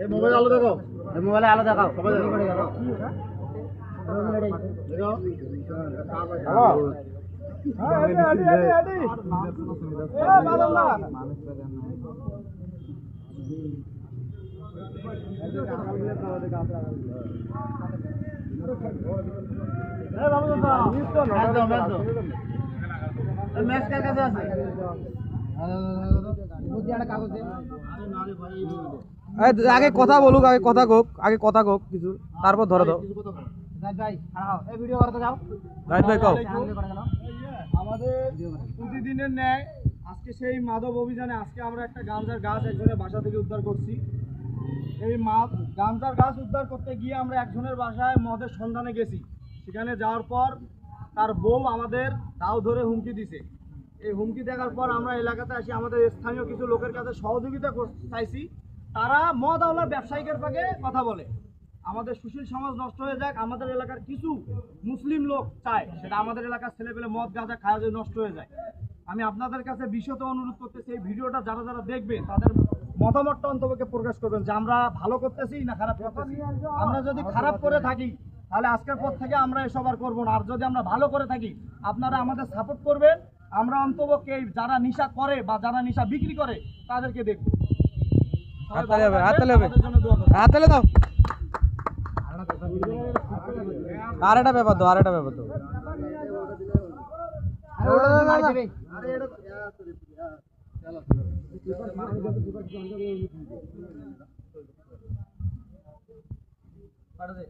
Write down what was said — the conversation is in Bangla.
এই মোবাইল আলো দেখো মোবাইলে আলো দেখাও। সবাই। এই ম্যাচ কার কাছে আছে? এই আগে কথা বলুক, আগে কথা কোক আগে কথা কোক কিছু, তারপর ধরে দাও। আমাদের প্রতিদিনের ন্যায়, আজকে সেই মাদক অভিযানে আজকে আমরা একটা গাঁজার গাছ একজনের বাসা থেকে উদ্ধার করছি। এই মা গাঁজার গাছ উদ্ধার করতে গিয়ে আমরা একজনের বাসায় মদের সন্ধানে গেছি। সেখানে যাওয়ার পর তার বউ আমাদের দাও ধরে হুমকি দিছে। এই হুমকি দেখার পর আমরা এলাকাতে আসি, আমাদের স্থানীয় কিছু লোকের কাছে সহযোগিতা চাইছি। তারা মদ আওলার ব্যবসায়িকের পাকে কথা বলে। আমাদের সুশীল সমাজ নষ্ট হয়ে যাক, আমাদের এলাকার কিছু মুসলিম লোক চায়, সেটা আমাদের এলাকার ছেলেপেলে মদ, গাঁজা খাওয়া যদি নষ্ট হয়ে যায়। আমি আপনাদের কাছে বিশ্বত অনুরোধ করতেছি, এই ভিডিওটা যারা যারা দেখবেন, তাদের মতামতটা অন্তপক্ষে প্রকাশ করবেন, যে আমরা ভালো করতেছি না খারাপ করতেছি। আমরা যদি খারাপ করে থাকি, তাহলে আজকের পর থেকে আমরা এসব আর করব না। আর যদি আমরা ভালো করে থাকি, আপনারা আমাদের সাপোর্ট করবেন। আমরা অন্তপক্ষে যারা নেশা করে বা যারা নেশা বিক্রি করে তাদেরকে দেখব। হবে, হবে। দাও। আর একটা ব্যাপার দাও আর একটা ব্যাপার দাও। পাঠাতে।